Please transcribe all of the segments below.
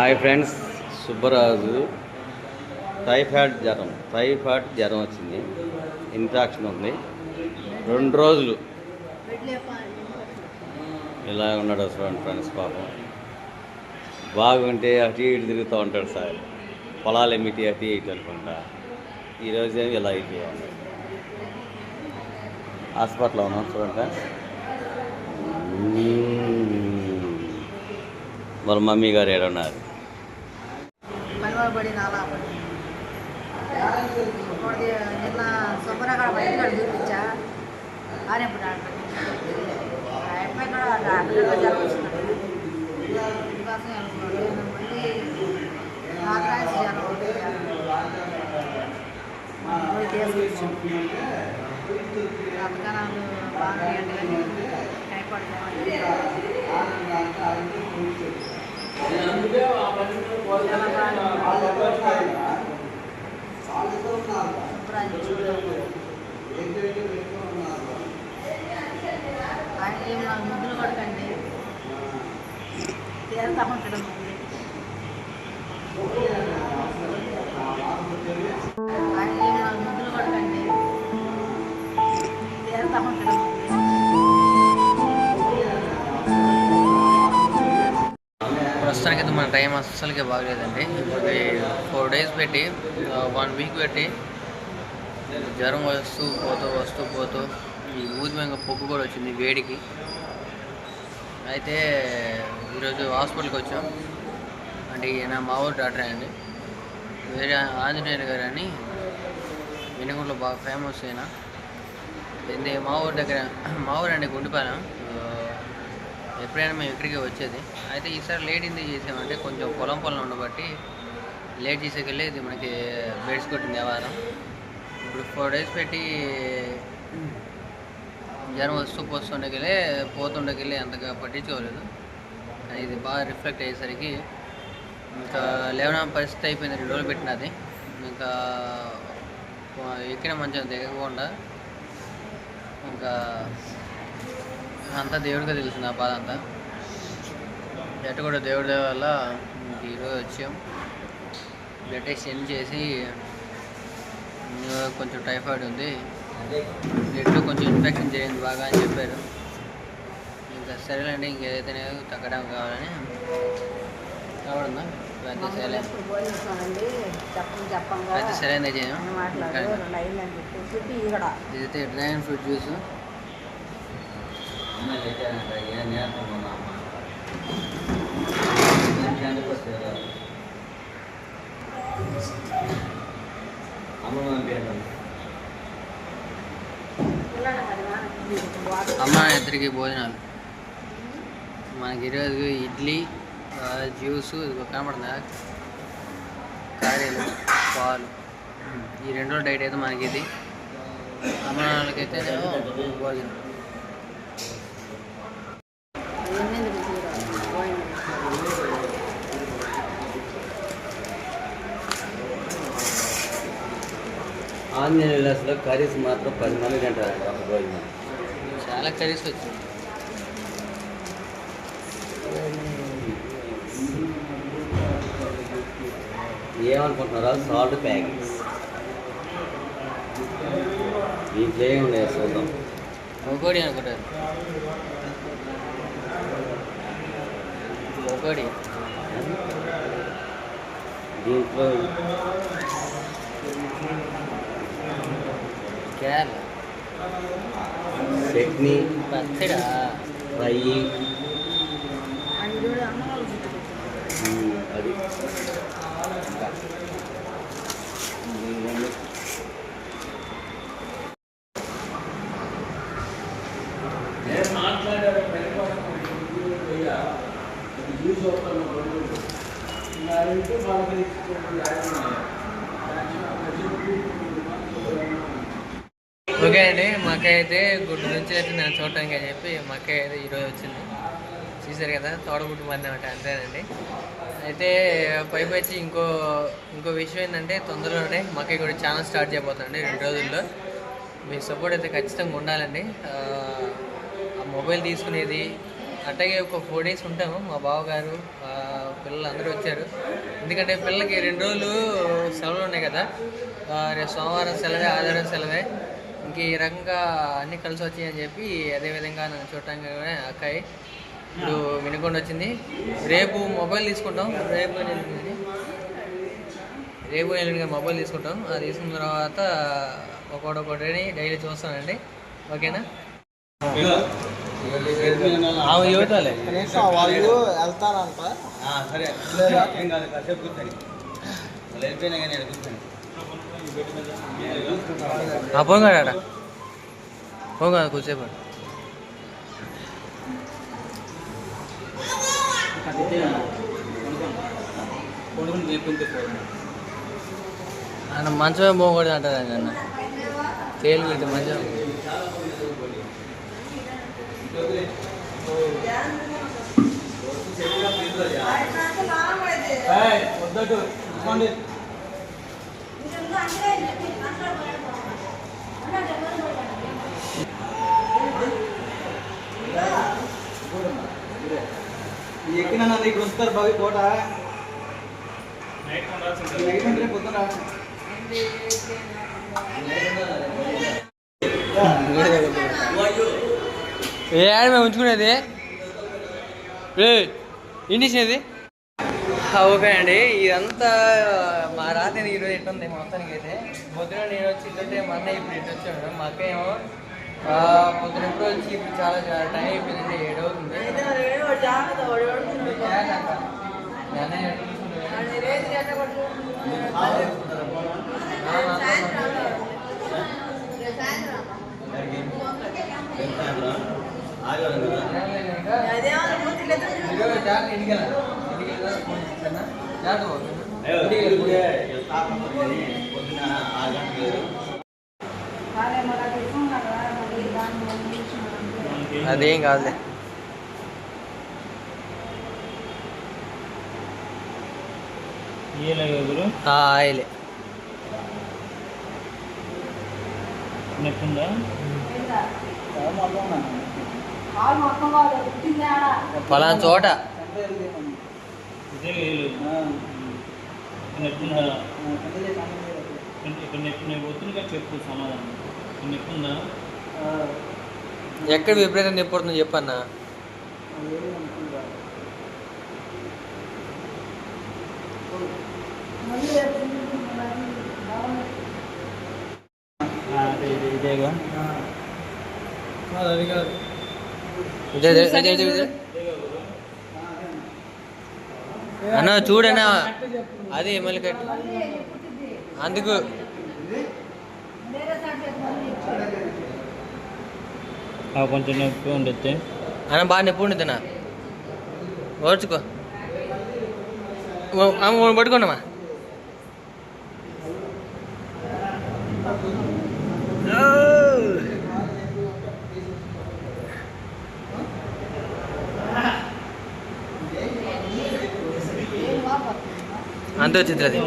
Hi friends Subbaraju. Typhoid జ్వరం typhoid జ్వరం వచ్చింది. ఇన్ఫెక్షన్ ఉంది. రెండు రోజులు. ఇలా ఉన్నాడు చూడండి ఫ్రెండ్స్ పాపం. బాగుంటే అటు ఇటు తిరుగుతూ ఉంటాడు సార్. పొలాలు ఎమ్మిటి అటు ఇటు అనుకుంటా ఈరోజు ఏమి ఇలా అయిపోయాడు హాస్పిటల్లో ఉన్నాం చూడండి ఫ్రెండ్స్. వాళ్ళ మమ్మీ గారు ఏడున్నారు. ఉన్నారు పనివాబడి నాలా పడి ఒకటి నిన్న శుభ్రంగా బయటకు చూపించా ఆరేపు డాక్టర్ అబ్బాయి కూడా డాక్టర్లో జరుగుతున్నాడు అందుకోసం అనుకున్నాడు మళ్ళీ నాగరాజు జనం పోయి తీసుకొచ్చాం అంతకనాలు బాగా ఏంటి కానీ టైఫాయిడ్ చాలా బాగా ఆయన ఏం నాకు ముద్దులు కొడకండి తీరుతా ఉంటాడు టైం అస్సలకే బాగలేదండి. ఇప్పుడు ఫోర్ డేస్ పెట్టి వన్ వీక్ పెట్టి జ్వరం వస్తూ పోతూ వస్తూ పోతూ ఈ ఊదిమంగ పొక్కు కూడా వచ్చింది వేడికి. అయితే ఈరోజు హాస్పిటల్కి వచ్చాం. అంటే ఈయన మా ఊరు డాక్టర్ అండి. వేరే ఆంజనేయులు గారు అని వెనుకూరులో బాగా ఫేమస్ అయినా ఇది మా ఊరి దగ్గర మా ఊరు అండి గుండిపాలెం. ఎప్పుడైనా మేము ఇక్కడికి వచ్చేది. అయితే ఈసారి లేట్ ఎందుకు చేసామంటే కొంచెం పొలం పొలం ఉండబట్టి లేట్ చేసేకెళ్ళి ఇది మనకి బెడ్స్ కొట్టింది వ్యవహారం. ఇప్పుడు ఫోర్ డేస్ పెట్టి జ్వరం వస్తూ పోస్తుండకెళ్ళి పోతుండకెళ్ళి అంతగా పట్టించుకోలేదు. కానీ ఇది బాగా రిఫ్లెక్ట్ అయ్యేసరికి ఇంకా లేవడం పరిస్థితి అయిపోయింది. రెండు రోజులు పెట్టినది ఇంకా ఎక్కిన మంచం దిగకుండా ఇంకా అంతా దేవుడిగా తెలుసు నా బాధ అంతా. ఎట్ట కూడా దేవుడి వల్ల ఈరోజు వచ్చాం. బ్లడ్ టెస్ట్ సెండ్ చేసి కొంచెం టైఫాయిడ్ ఉంది. బ్లడ్లో కొంచెం ఇన్ఫెక్షన్ జరిగింది బాగా అని చెప్పారు. ఇంకా సరేలేండి ఇంకేదైతే తగ్గడం కావాలని కావడందా పెద్ద సరే అయితే చేయం అని మాట్లాడు రెండు అయిందని చెప్పేసి ఇక్కడ అమ్మ ఇద్దరికి భోజనాలు మనకి ఈరోజు ఇడ్లీ జ్యూస్ జ్యూసు కనపడుతుందా కారీలు పాలు ఈ రెండు డైట్ అయితే మనకి ఇది అమ్మ వాళ్ళకైతే భోజనం ఆంజనేయ విలాస్లో కర్రీస్ మాత్రం పది మంది తింటారండి ఒక భోజనం చాలా కర్రీస్ వచ్చింది ఏమనుకుంటున్నారా? Salt packets. దీంట్లో ఏమి లేదు చూద్దాం. ఒకటి అనుకుంటారు. ఒకటి దీంట్లో కేరళ చట్నీ పచ్చడా ఫ్రై అది చూడు అమ్మ వాళ్ళు గుర్తుకొచ్చింది. ఉమ్, అది ఓకే అండి మా అక్క అయితే గుడ్డు నుంచి అయితే నేను చూడటానికి అని చెప్పి మా అక్క అయితే ఈరోజు వచ్చింది. చూసారు కదా తోడగుడ్డు మందమాట అంతేనండి. అయితే పైపు వచ్చి ఇంకో ఇంకో విషయం ఏంటంటే తొందరలోనే మా కూడా ఛానల్ స్టార్ట్ చేయబోతుందండి రెండు రోజుల్లో. మీ సపోర్ట్ అయితే ఖచ్చితంగా ఉండాలండి. ఆ, మొబైల్ తీసుకునేది అట్లాగే ఒక ఫోర్ డేస్ ఉంటాము. మా బావగారు పిల్లలు అందరూ వచ్చారు. ఎందుకంటే పిల్లలకి రెండు రోజులు సెలవులు ఉన్నాయి కదా. రేపు సోమవారం సెలవే ఆదివారం సెలవే. ఇంక ఈ రకంగా అన్నీ కలిసి వచ్చాయని చెప్పి అదేవిధంగా నన్ను చూడటానికి అక్కాయి ఇప్పుడు వినుకొండ వచ్చింది. రేపు మొబైల్ తీసుకుంటాం. రేపు ఎల్లుండి రేపు ఎల్లుండి మొబైల్ తీసుకుంటాం. అది తీసుకున్న తర్వాత ఒకటొకటిని డైలీ చూస్తానండి. ఓకేనా? ఆమె యువతలే. వాళ్ళు వెళ్తారంట. సరే. ఏం కాదు కాసేపు కూర్చొని వాళ్ళు వెళ్ళిపోయినా కానీ నేను కూర్చొని ఆ పోగాడ పోగా కూర్చేపు కొడుకుని లేకుంటే పోదు ఆయన మంచమే పోకూడదు అంటారు ఆయన అన్న తేలికి ఇటు మంచం వద్దటు ఎక్కిన నన్ను ఇక్కడ ఉంచుతారు బావి కోట నైట్ అంటే పొద్దున రావాలి. ఏ ఆడ మేము ఉంచుకునేది? ఏ ఇండిషన్ ఇది ఓకే అండి. ఇదంతా మా రాత్రి ఈరోజు ఎట్టుంది మొత్తానికి అయితే పొద్దున నేను వచ్చి ఇట్లంటే మా అన్నయ్య ఇప్పుడు ఇటు వచ్చాడు. మా అక్క ఏమో ఆ, పొద్దున ఎప్పుడు వచ్చి ఇప్పుడు చాలా టైం అయిపోయింది ఏడు అవుతుంది జాగ్రత్త. మీ అన్నయ్య ఎట్లా చూసుకుంటాడు? ఆ, ఆదివారం కదా ఈరోజు జాగ్రత్త ఇంటికి వెళ్ళాలి. ఇంటికి వెళ్ళాలి, ఫోన్ చేస్తానా? జాగ్రత్త పోతుంది. అయ్యో, ఇంటికి వెళ్ళి ఇప్పుడే స్టాప్ ఉంటుంది. పొద్దున ఆరు గంటలకు అదేం కాదులే. ఆ, ఆయిలే. పలానా చోట. చెప్పు సమాధానం. ఎక్కుందా ఎక్కడ విపరీతం నిప్పుడుతుందో చెప్పన్నా. అన్న చూడన్నా. అది మళ్ళీ అందుకు. కొంచెం నొప్పి ఉండొచ్చు అన్న బాగా నొప్పి ఉండిద్దనా ఓడ్చుకో ఓ, ఆమె ఓ పట్టుకోండమ్మా అంత వచ్చింది అది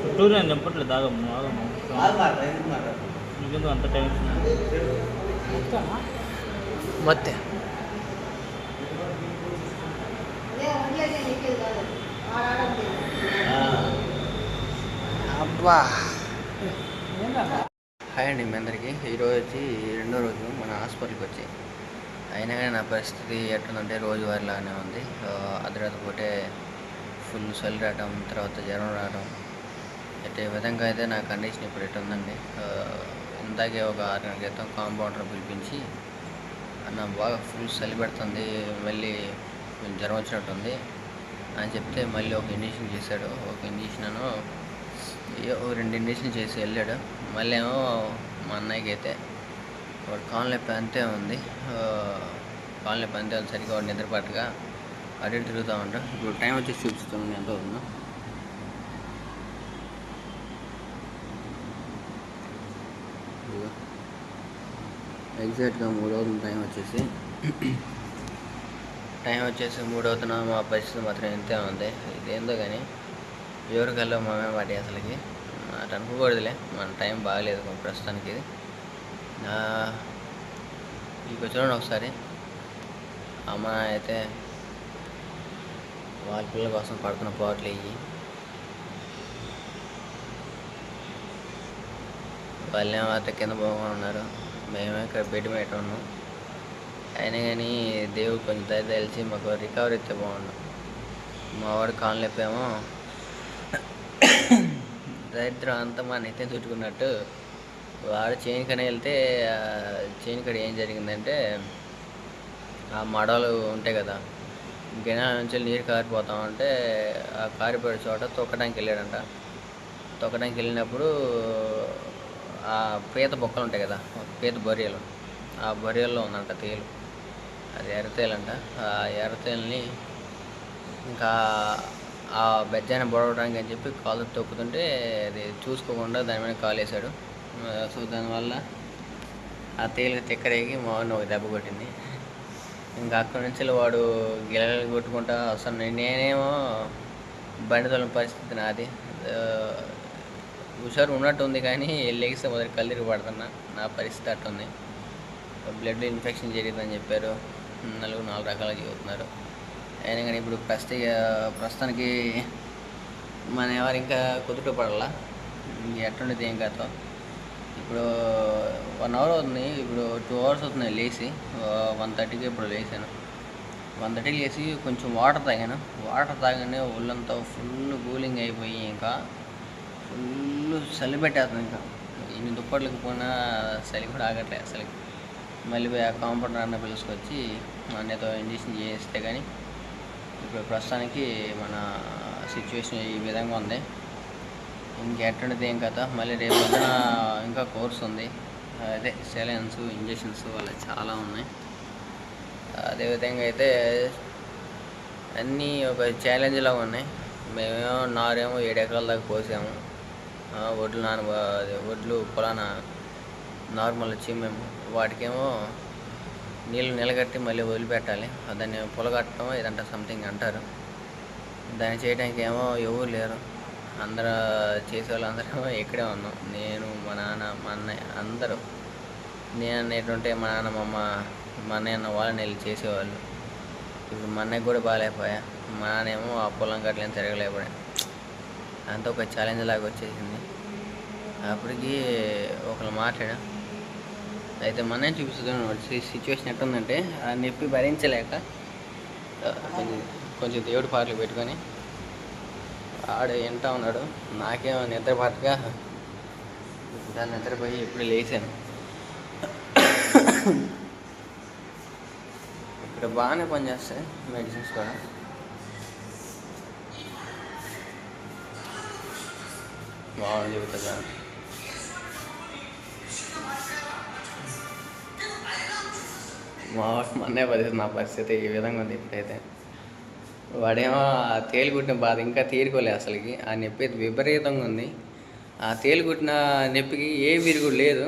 చుట్టూరు నేను చెప్పట్లేదు ఆగము ఆగము నీకెందుకు అంత టైం ಮತ್ತೆ అబ్బా హాయ్ అండి మీ అందరికీ ఈరోజు వచ్చి రెండో రోజు మన హాస్పిటల్కి వచ్చి అయినా కానీ నా పరిస్థితి ఎట్లుందంటే రోజువారీలాగానే ఉంది ఆ, అర్ధరాత్రి పూటే ఫుల్ చలి రావడం తర్వాత జ్వరం రావడం అయితే ఈ విధంగా అయితే నా కండిషన్ ఇప్పుడు ఎటు ఉందండి ఇందాకే ఒక ఆరు గంటల క్రితం కాంపౌండర్ పిలిపించి అన్న బాగా ఫుల్ చలి పెడుతుంది మళ్ళీ కొంచెం జ్వరం వచ్చినట్టుంది అని చెప్తే మళ్ళీ ఒక ఇంజక్షన్ చేశాడు. ఒక ఇంజక్షన్ ఏ రెండు ఇంజక్షన్ చేసి వెళ్ళాడు. మళ్ళీ ఏమో మా అన్నయ్యకి అయితే వాడు కాలు నొప్పి అంతే ఉంది. ఆ, కాలు నొప్పి అంతే ఉంది. సరిగ్గా వాడు నిద్రపాటుగా అటు తిరుగుతూ ఉంటాం ఇప్పుడు టైం వచ్చి చూపిస్తాను ఎంత అవుతుందో ఇదిగో. ఎగ్జాక్ట్గా మూడు అవుతుంది టైం వచ్చేసి. టైం వచ్చేసి మూడు అవుతున్నా మా పరిస్థితి మాత్రం ఇంతే ఉంది. ఇదేందో కానీ ఎవరికల్లా మేమే వాటి అసలుకి. అటు అనుకోకూడదులే మన టైం బాగాలేదు ప్రస్తుతానికి ఇది. ఇక చూడండి ఒకసారి. అమ్మ అయితే వాళ్ళ పిల్లల కోసం పడుతున్న పాటలు ఇవి వాళ్ళే అత్త కింద పోగా ఉన్నారు? మేమే ఇక్కడ బెడ్ మీద ఉన్నాం అయినా కానీ దేవుడు కొంచెం దయ తెలిసి మాకు రికవరీ ఇస్తే బాగుండు. మా వాడు కాళ్ళు నొప్పేమో. దరిద్రం అంతా మా నెత్తిని చుట్టుకున్నట్టు వాడు చేను కని వెళ్తే ఆ చేను కడ ఏం జరిగిందంటే ఆ మడవలు ఉంటాయి కదా గినాల నుంచి నీరు కారిపోతా ఉంటే ఆ కారిపోయే చోట తొక్కడానికి వెళ్ళాడంట. తొక్కడానికి వెళ్ళినప్పుడు పీత బొక్కలు ఉంటాయి కదా పీత బొరియలు. ఆ బొరియల్లో ఉందంట తేలు. అది ఎర్రతేలంట ఆ ఎర్రతేలని ఇంకా ఆ బెజ్జాన్ని బొడవడానికి అని చెప్పి కాలు తొక్కుతుంటే అది చూసుకోకుండా దాని మీద కాలు వేసాడు సో దానివల్ల ఆ తేలిక తిక్కరేగి మా వాడిని ఒక దెబ్బ కొట్టింది. ఇంకా అక్కడి నుంచి వాడు గిలగలు కొట్టుకుంటా వస్తాను నేనేమో బండి తోలిన పరిస్థితి నాది. హుషారు ఉన్నట్టు ఉంది కానీ లెగిస్తే మొదటి కళ్ళిరి పడుతున్నా. నా పరిస్థితి అట్టుంది. బ్లడ్ ఇన్ఫెక్షన్ జరిగిందని చెప్పారు. నలుగురు నాలుగు రకాలు చెబుతున్నారు. అయినా కానీ ఇప్పుడు ప్రస్తుత ప్రస్తుతానికి మన ఎవరు ఇంకా కుదుట పడాలా? ఎట్టుండేది ఏం కాదు ఇప్పుడు వన్ అవర్ అవుతుంది. ఇప్పుడు టూ అవర్స్ అవుతుంది లేచి. వన్ థర్టీకి ఇప్పుడు లేచాను. వన్ థర్టీకి లేచి కొంచెం వాటర్ తాగాను. వాటర్ తాగానే ఒళ్ళంతా ఫుల్ కూలింగ్ అయిపోయి ఇంకా ఫుల్ చలి పెట్టేస్తుంది ఇంకా. ఇన్ని దుప్పట్లకి పోయినా చలి కూడా ఆగట్లేదు అసలు. మళ్ళీ పోయి ఆ కాంపౌండర్ అన్న పిలుచుకొచ్చి మా అన్నతో ఇంజక్షన్ చేస్తే కానీ ఇప్పుడు ప్రస్తుతానికి మన సిచ్యువేషన్ ఈ విధంగా ఉంది. ఇంకెట్టండిది ఏం కథ? మళ్ళీ రేపు ఇంకా కోర్స్ ఉంది. అదే సెలైన్స్ ఇంజెక్షన్స్ అలా చాలా ఉన్నాయి. అదేవిధంగా అయితే అన్నీ ఒక ఛాలెంజ్ లాగా ఉన్నాయి. మేమేమో నారేమో ఏడు ఎకరాల దాకా కోసాము. వడ్లు నాన వడ్లు పొలాన నార్మల్ వచ్చి మేము వాటికేమో నీళ్ళు నిలగట్టి మళ్ళీ వదిలిపెట్టాలి. దాన్ని పొలగట్టడం ఇదంట సంథింగ్ అంటారు. దాన్ని చేయడానికి ఏమో ఎవరు లేరు. అందరూ చేసేవాళ్ళు అందరూ ఇక్కడే ఉన్నాం. నేను మా నాన్న మా అన్నయ్య అందరూ. నేను అనేటుంటే మా నాన్న మా అమ్మ మా అన్నయ్య అన్న వాళ్ళని వెళ్ళి చేసేవాళ్ళు. ఇప్పుడు మా అన్నయ్య కూడా బాగాలేకపోయా. మా నాన్న ఏమో ఆ పొలం గట్లేం తిరగలేకపోయా. అంతా ఒక ఛాలెంజ్ లాగా వచ్చేసింది. అప్పటికి ఒకళ్ళు మాట్లాడా. అయితే మన చూపిస్తున్నాడు సిచ్యువేషన్ ఎట్టుందంటే ఆ నొప్పి భరించలేక కొంచెం కొంచెం దేవుడి పాటలు పెట్టుకొని ఆడు వింటా ఉన్నాడు నాకేమో నిద్ర పట్టగా దాన్ని నిద్రపోయి ఇప్పుడు లేచాను. ఇక్కడ బాగానే పనిచేస్తాయి మెడిసిన్స్ కూడా. బాగుంది చెబుతా మా మొన్నే పరిస్థితి నా పరిస్థితి ఈ విధంగా ఉంది ఇప్పుడైతే. వాడేమో ఆ కుట్టిన బాధ ఇంకా తీరుకోలే అసలుకి. ఆ నొప్పి అయితే విపరీతంగా ఉంది. ఆ తేలు కుట్టిన నొప్పికి ఏ విరుగు లేదు.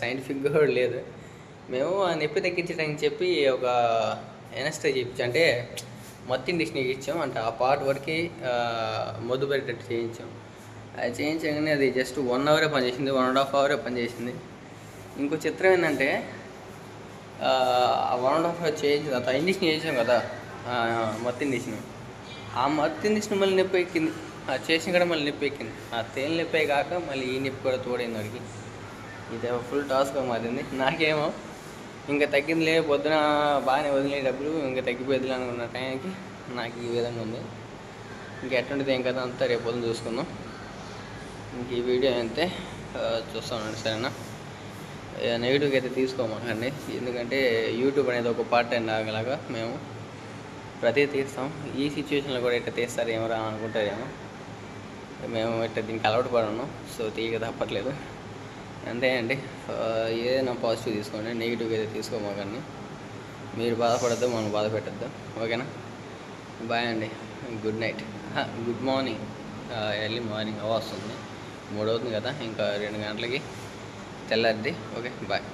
సైంటిఫిక్గా కూడా లేదు. మేము ఆ నొప్పి తగ్గించడానికి చెప్పి ఒక ఎనస్టే చెప్పి అంటే మొత్తం ఇండిషన్ ఇచ్చాం. అంటే ఆ పార్ట్ వరకు మొద్దు పెట్టేటట్టు చేయించాం. అది చేయించగానే అది జస్ట్ వన్ అవరే పనిచేసింది. వన్ అండ్ హాఫ్ అవరే పనిచేసింది. ఇంకో చిత్రం ఏంటంటే వన్ అండ్ హాఫ్ అవర్ చేయించిన తర్వాత ఇంజక్షన్ చేసాం కదా ఆ, ఇండిషన్ ఆ మత్తు ఇండిషన్ మళ్ళీ నొప్పి ఎక్కింది. ఆ చేసిన కూడా మళ్ళీ నొప్పి ఎక్కింది. ఆ తేలి నొప్పి కాక మళ్ళీ ఈ నొప్పి కూడా తోడైంది వాడికి. ఇది ఫుల్ టాస్క్గా మారింది నాకేమో ఇంకా తగ్గింది లేదు. పొద్దున బాగానే వదిలే డబ్బులు ఇంకా తగ్గిపోయేదిలే అనుకున్న టైంకి నాకు ఈ విధంగా ఉంది. ఇంకా ఎటువంటిది ఏం కదా అంతా రేపు పొద్దున చూసుకుందాం. ఇంక ఈ వీడియో అయితే చూస్తాను సరేనా? నెగిటివ్గా అయితే తీసుకోమాకండి. ఎందుకంటే యూట్యూబ్ అనేది ఒక పార్ట్ టైం లాగా మేము ప్రతి తీస్తాం. ఈ సిచ్యువేషన్లో కూడా ఇట్లా తీస్తారు ఏమరా అనుకుంటారేమో. మేము ఇట్లా దీనికి అలవాటు పడను సో తీయక తప్పట్లేదు. అంతే అండి. ఏదైనా పాజిటివ్ తీసుకోండి నెగిటివ్గా అయితే తీసుకోమాకండి. మీరు బాధపడద్దు మనం బాధ పెట్టద్దు. ఓకేనా? బాయ్ అండి. Good night good morning early morning అవ వస్తుంది. మూడవుతుంది కదా ఇంకా రెండు గంటలకి. తెల్లారిద్ది ఓకే బాయ్